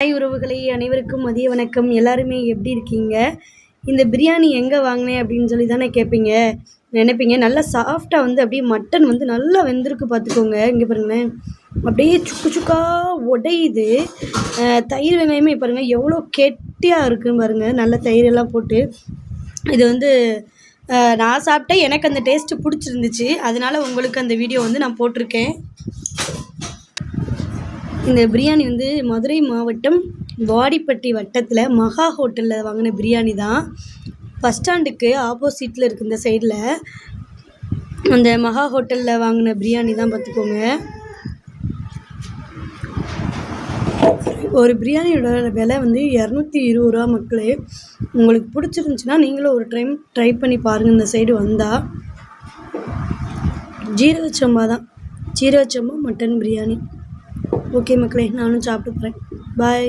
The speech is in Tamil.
ஹாய் உறவுகளை அனைவருக்கும் மதிய வணக்கம். எல்லாருமே எப்படி இருக்கீங்க? இந்த பிரியாணி எங்கே வாங்கினேன் அப்படின்னு சொல்லி தானே கேட்பீங்க நினைப்பீங்க. நல்லா சாஃப்டாக வந்து அப்படியே மட்டன் வந்து நல்லா வெந்திருக்கு பார்த்துக்கோங்க. இங்கே பாருங்களேன். அப்படியே சுக்கு சுக்கா உடையுது. தயிர் வெங்காயமே பாருங்கள் எவ்வளோ கெட்டியாக இருக்குன்னு பாருங்கள் நல்ல தயிரெல்லாம் போட்டு. இது வந்து நான் சாப்பிட்டேன். எனக்கு அந்த டேஸ்ட்டு பிடிச்சிருந்துச்சு. அதனால உங்களுக்கு அந்த வீடியோ வந்து நான் போட்டிருக்கேன். இந்த பிரியாணி வந்து மதுரை மாவட்டம் வாடிப்பட்டி வட்டத்தில் மகா ஹோட்டலில் வாங்கின பிரியாணி தான். பஸ் ஸ்டாண்டுக்கு ஆப்போசிட்டில் இருக்கு இந்த சைடில். அந்த மகா ஹோட்டலில் வாங்கின பிரியாணி தான் பார்த்துக்கோங்க ஒரு பிரியாணியோட விலை வந்து இரநூத்தி இருபது ரூபா மக்களே. உங்களுக்கு பிடிச்சிருந்துச்சின்னா நீங்களும் ஒரு டைம் ட்ரை பண்ணி பாருங்கள் இந்த சைடு வந்தால் ஜீரக சம்பா தான். ஜீரக சம்பா மட்டன் பிரியாணி. ஓகே மக்களே நானும் சாப்பிட்டு போகிறேன் பாய்